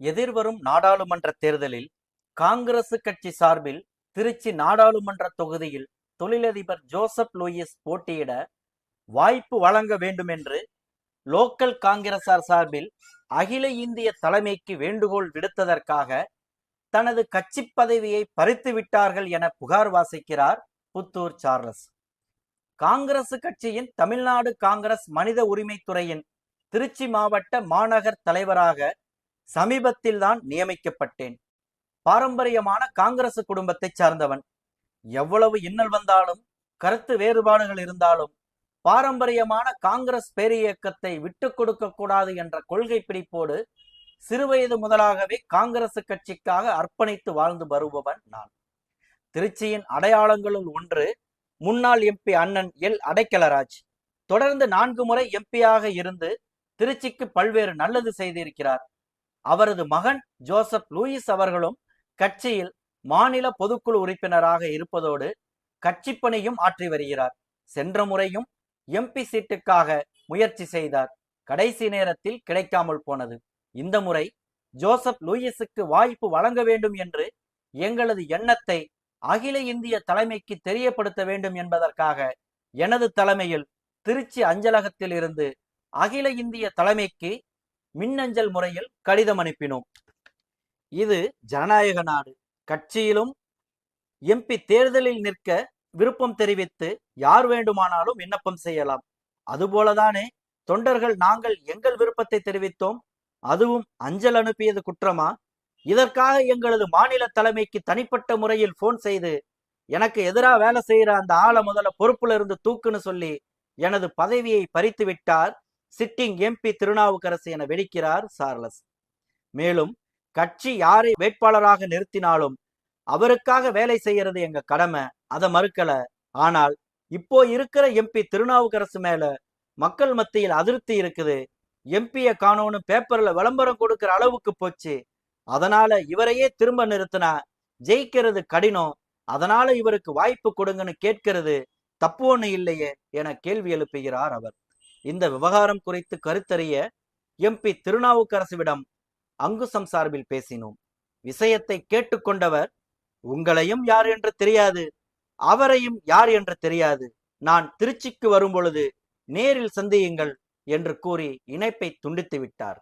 எதிர்வரும் நாடாளுமன்ற தேர்தலில் காங்கிரசு கட்சி சார்பில் திருச்சி நாடாளுமன்ற தொகுதியில் தொழிலதிபர் ஜோசப் லூயிஸ் போட்டியிட வாய்ப்பு வழங்க வேண்டும் என்று லோக்கல் காங்கிரசார் சார்பில் அகில இந்திய தலைமைக்கு வேண்டுகோள் விடுத்ததற்காக தனது கட்சி பதவியை பறித்து விட்டார்கள் என புகார் வாசிக்கிறார் புத்தூர் சார்லஸ். காங்கிரசு கட்சியின் தமிழ்நாடு காங்கிரஸ் மனித உரிமைத்துறையின் திருச்சி மாவட்ட மாநகர் தலைவராக சமீபத்தில் தான் நியமிக்கப்பட்டேன். பாரம்பரியமான காங்கிரஸ் குடும்பத்தை சார்ந்தவன். எவ்வளவு இன்னல் வந்தாலும் கருத்து வேறுபாடுகள் இருந்தாலும் பாரம்பரியமான காங்கிரஸ் பேரியக்கத்தை விட்டு கொடுக்க கூடாது என்ற கொள்கை பிடிப்போடு சிறுவயது முதலாகவே காங்கிரஸ் கட்சிக்காக அர்ப்பணித்து வாழ்ந்து வருபவன் நான். திருச்சியின் அடையாளங்களுள் ஒன்று முன்னாள் எம்பி அண்ணன் எல். அடைக்கலராஜ். தொடர்ந்து நான்கு முறை எம்பியாக இருந்து திருச்சிக்கு பல்வேறு நல்லது செய்திருக்கிறார். அவரது மகன் ஜோசப் லூயிஸ் அவர்களும் கட்சியில் மாநில பொதுக்குழு உறுப்பினராக இருப்பதோடு கட்சி பணியும் ஆற்றி வருகிறார். சென்ற முறையும் எம்பி சீட்டுக்காக முயற்சி செய்தார். கடைசி நேரத்தில் கிடைக்காமல் போனது. இந்த முறை ஜோசப் லூயிஸுக்கு வாய்ப்பு வழங்க வேண்டும் என்று எங்களது எண்ணத்தை அகில இந்திய தலைமைக்கு தெரியப்படுத்த வேண்டும் என்பதற்காக எனது தலைமையில் திருச்சி அஞ்சலகத்தில் இருந்து அகில இந்திய தலைமைக்கு மின்னஞ்சல் முறையில் கடிதம் அனுப்பினோம். இது ஜனநாயக நாடு. கட்சியிலும் எம்பி தேர்தலில் நிற்க விருப்பம் தெரிவித்து யார் வேண்டுமானாலும் விண்ணப்பம் செய்யலாம். அதுபோலதானே தொண்டர்கள் நாங்கள் எங்கள் விருப்பத்தை தெரிவித்தோம். அதுவும் அஞ்சல் அனுப்பியது குற்றமா? இதற்காக எங்களது மாநில தலைமைக்கு தனிப்பட்ட முறையில் போன் செய்து எனக்கு எதிராக வேலை செய்யற அந்த ஆளை முதல்ல பொறுப்புல இருந்து தூக்குன்னு சொல்லி எனது பதவியை பறித்து விட்டார். சிட்டிங் எம்பி திருநாவுக்கரசு என வெடிக்கிறார் சார்லஸ். மேலும் கட்சி யாரை வேட்பாளராக நிறுத்தினாலும் அவருக்காக வேலை செய்யறது எங்க கடமை அதை மறுக்கல. ஆனால் இப்போ இருக்கிற எம்பி திருநாவுக்கரசு மேல மக்கள் மத்தியில் அதிருப்தி இருக்குது. எம்பிய காணோன்னு பேப்பர்ல விளம்பரம் கொடுக்கிற அளவுக்கு போச்சு. அதனால இவரையே திரும்ப நிறுத்தினா ஜெயிக்கிறது கடினம். அதனால இவருக்கு வாய்ப்பு கொடுங்கன்னு கேட்கிறது தப்பு ஒண்ணு இல்லையே என கேள்வி எழுப்புகிறார் அவர். இந்த விவகாரம் குறித்து கருத்தறிய எம்பி திருநாவுக்கரசுவிடம் அங்குசம் சார்பில் பேசினோம். விஷயத்தை கேட்டுக்கொண்டவர் உங்களையும் யார் என்று தெரியாது அவரையும் யார் என்று தெரியாது நான் திருச்சிக்கு வரும் பொழுது நேரில் சந்தியுங்கள் என்று கூறி இணைப்பை துண்டித்து விட்டார்.